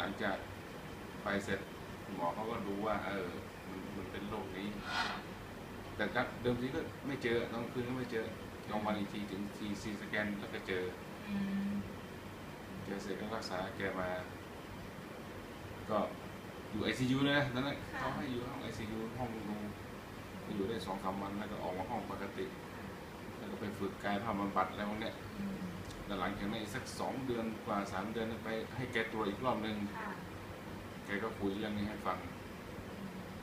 หลังจากไปเสร็จหมอเขาก็ดูว่า เออ มันมันเป็นโรคนี้ แต่ก็เดิมทีก็ไม่เจอตอนคืนก็ไม่เจอลองวันอีกทีถึงทีซีสแกนแล้วก็เจออืมเจอเสร็จก็รักษาแกมา ก็อยู่ไอซียูนะนั่นแหละเขาให้อยู่ห้องไอซียูห้องดูอยู่ได้สองสามวันแล้วก็ออกมาห้องปกติ แล้วก็ไปฝึกกายภาพบำบัดอะไรพวกเนี้ย อืม แต่หลังจากนั้นอีกสักสองเดือนกว่าสามเดือนไปให้แกตรวจอีกรอบหนึ่งค่ะแกก็คุยเรื่องนี้ให้ฟัง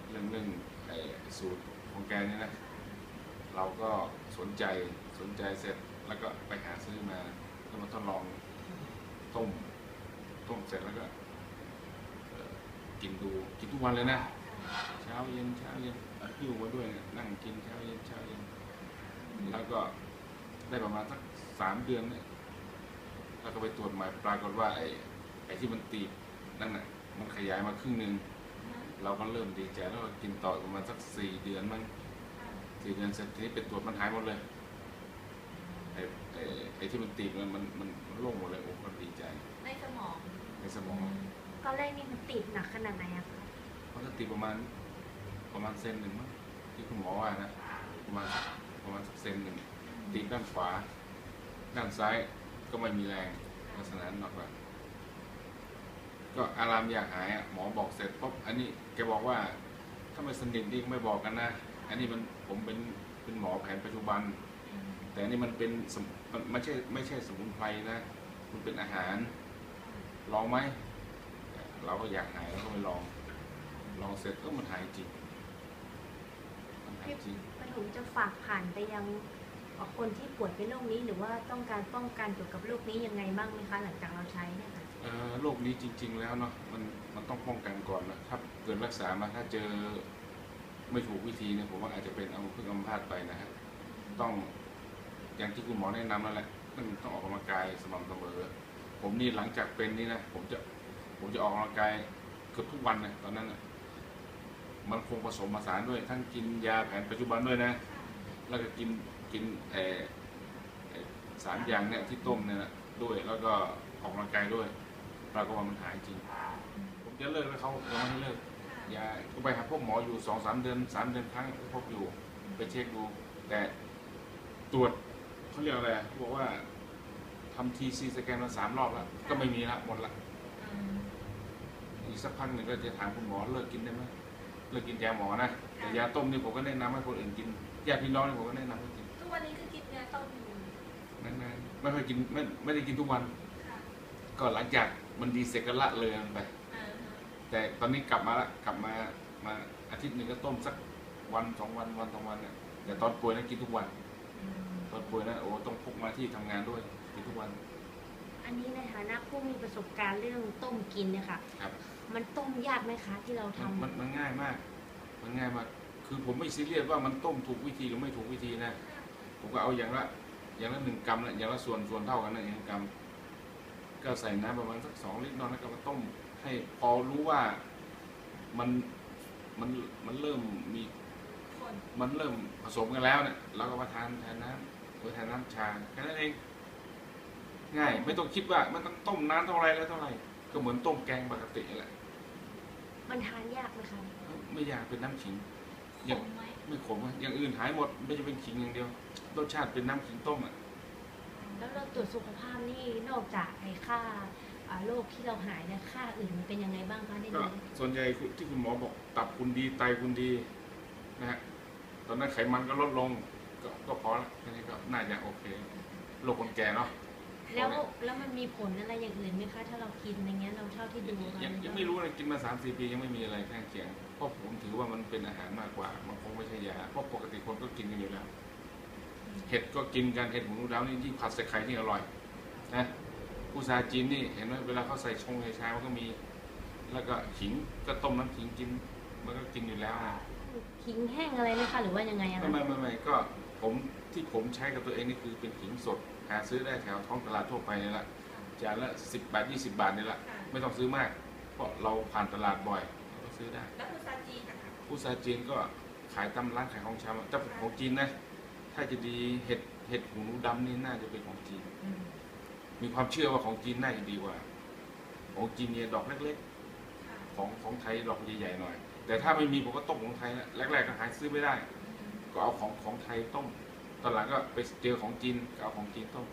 เรื่องเรื่องไอ้สูตรของแกนี่นะเราก็สนใจสนใจเสร็จแล้วก็ไปหาซื้อมาแล้วมาทดลองต้มต้มเสร็จแล้วก็เอ่อกินดูกินทุกวันเลยนะ เช้าเย็นเช้าเย็นเอาหิ้วมาด้วยเนี่ยนั่งกินเช้าเย็นเช้าเย็นแล้วก็ได้ประมาณสักสามเดือนเนี่ย แล้วก็ไปตรวจใหม่ปรากฏว่าไอ้ไอ้ที่มันตีบนั่นน่ะมันขยายมาครึ่งหนึ่งเราก็เริ่มดีใจแล้วก็กินต่อประมาณสักสี่เดือนมั้งสี่เดือนเสร็จทีนี้ไปตรวจมันหายหมดเลยไอ้ไอ้ไอ้ที่มันตีบมันมันมันมันโล่งหมดเลยโอ้ก็ดีใจในสมองในสมองตอนแรกนี่มันติดหนักขนาดไหนอะคะเขาจะตีประมาณประมาณเซนหนึ่งมั้งที่คุณหมอว่านะประมาณประมาณสักเซนหนึ่งตีด้านขวา ด้านซ้ายก็ไม่มีแรง ลักษณะนั้นมากกว่า ก็อารามอยากหายอะหมอบอกเสร็จปุ๊บอันนี้แกบอกว่าถ้าไม่สนิทดีก็ไม่บอกกันนะอันนี้มันผมเป็นเป็นหมอแผนปัจจุบัน แต่อันนี่มันเป็นมันไม่ใช่ไม่ใช่สมุนไพรนะมันเป็นอาหาร ลองไหมเราก็อยากหายเราก็ไปลอง ลองเสร็จก็มันหายจริงมันหายจริงปฐมจะฝากผ่านไปยัง คนที่ป่วยเป็นโรคนี้หรือว่าต้องการป้องกันเกี่ยวกับโรคนี้ยังไงบ้างไหมคะหลังจากเราใช้เนี่ยค่ะเอ่อโรคนี้จริง ๆ แล้วเนาะมันมันต้องป้องกันก่อนนะถ้าเกิดรักษามาถ้าเจอไม่ถูกวิธีเนี่ยผมว่าอาจจะเป็นเอาพึ่งอัมพาตไปนะฮะต้องอย่างที่คุณหมอแนะนำนั่นแหละต้องต้องออกกำลังกายสม่ำเสมอ ผมนี่หลังจากเป็นนี่นะผมจะผมจะออกกำลังกายเกือบทุกวันนะตอนนั้นนะมันคงผสมผสานด้วย ทั้งกินยาแผนปัจจุบันด้วยนะ แล้วก็กิน กินเอสามอย่างเนี่ยที่ต้มเนี่ยนะด้วย แล้วก็ออกกำลังกายด้วยปรากฏว่ามันหายจริง ผมจะเลิกแล้วเขายังไม่ให้เลิกยาก็ไปหาพวกหมออยู่สองสามเดือนสามเดือนครั้งพบอยู่ไปเช็คดู แต่ตรวจเขาเรียกอะไรบอกว่าทำทีซีสแกนมาสามรอบแล้ว ก็ไม่มีละหมดละอีกสักพักหนึ่งก็จะถามคุณหมอเลิกกินได้ไหมเลิกกินยาหมอนะแต่ยาต้มนี่ผมก็แนะนำให้คนอื่นกินญาติพี่น้องนี่ผมก็แนะนำให้กิน กวันนี้คือกินเนื้อต้มอยู่นานๆไม่ค่อยกินไม่ไม่ได้กินทุกวัน ค่ะก็หลังจากมันดีเสร็จก็ละเลยมันไป อ่าฮะแต่ตอนนี้กลับมาละกลับมามาอาทิตย์หนึ่งก็ต้มสักวันสองวันวันสองวันเนี่ยแต่ตอนป่วยนั้นกินทุกวันอืมตอนป่วยนั้นโอ้ต้องพกมาที่ทำงานด้วยกินทุกวันอันนี้ในฐานะผู้มีประสบการณ์เรื่องต้มกินเนี่ยค่ะ ครับ มันต้มยากไหมคะที่เรามันทำมันมันง่ายมาก มันง่ายมาก คือผมไม่ซีเรียสว่ามันต้มถูกวิธีหรือไม่ถูกวิธีนะ ผมก็เอาอย่างละอย่างละหนึ่งกรัมนะอย่างละส่วนส่วนเท่ากันนะอย่างละกรัมก็ใส่น้ำประมาณสักสองลิตรนอนแล้วก็มาต้ม ให้พอรู้ว่ามันมันมันเริ่มมีคนมันเริ่มผสมกันแล้วเนี่ยเราก็มาทานแทนน้ำหรือแทนน้ำชาแค่นั้นเองง่าย ไม่ต้องคิดว่ามันต้องต้มน้ำเท่าไรแล้วเท่าไหร่ก็เหมือนต้มแกงปกติแหละมันทานยากไหมคะไม่อยากเป็นน้ำขิงขมไหม ไม่ขมอะอย่างอื่นหายหมดไม่จะเป็นขิงอย่างเดียว รสชาติเป็นน้ำขิงต้มอะ แล้วเราตรวจสุขภาพนี่นอกจากไอ้ค่าอ่าโรคที่เราหายเนี่ยค่าอื่นมันเป็นยังไงบ้างคะในก็นี้ส่วนใหญ่ที่คุณหมอบอกตับคุณดีไตคุณดีนะฮะตอนนั้นไขมันก็ลดลงก็ก็พอละแค่นี้ก็น่าจะโอเคโรคคนแก่เนาะ แล้วแล้วมันมีผลอะไรอย่างอื่นไหมคะถ้าเรา กินอย่างเงี้ยเราเท่าที่ดูมายังยังไม่รู้เลยกินมาสามสี่ปียังไม่มีอะไรข้างเคียงเพราะผมถือว่ามันเป็นอาหารมากกว่า มันคงไม่ใช่ยาเพราะปกติคนก็กินกันอยู่แล้วเห็ดก็กินกันเห็ดหูหนูดาวนี่ยิ่งผัดใส่ไข่นี่อร่อยนะผู้ชาจีนนี่เห็นไหมเวลาเขาใส่ชงใส่ชามันก็มี แล้วก็ขิงก็ต้มน้ำขิงกินมันก็กินอยู่แล้วนะขิงแห้งอะไรไหมคะหรือว่ายังไงอะไม่คะไม่ไม่ไม่ก็ผมที่ผมใช้กับตัวเองนี่คือเป็นขิงสดหาซื้อได้แถวท้องตลาดทั่วไปนี่แหละ จานละสิบบาทยี่สิบาทนี่แหละค่ะ ไม่ต้องซื้อมาก เพราะเราผ่านตลาดบ่อยเราก็ซื้อได้แล้วคุณซาจีนนะคะผู้ชาจีนก็ขายตามร้านขายของชำอะถ้าเป็นของจีนนะ ถ้าจะดีเห็ดเห็ดหูหนูดำนี่น่าจะเป็นของจีน อืมมีความเชื่อว่าของจีนน่าจะดีกว่าอของจีนเนี่ยดอกเล็กค่ะๆ ของของไทยดอกใหญ่ๆหน่อย แต่ถ้าไม่มีผมก็ต้มของไทยนะแรกๆก็หาซื้อไม่ได้ ก็เอาของของไทยต้ม ตอนหลังก็ไปเจอของจีนก็เอาของจีนต้ม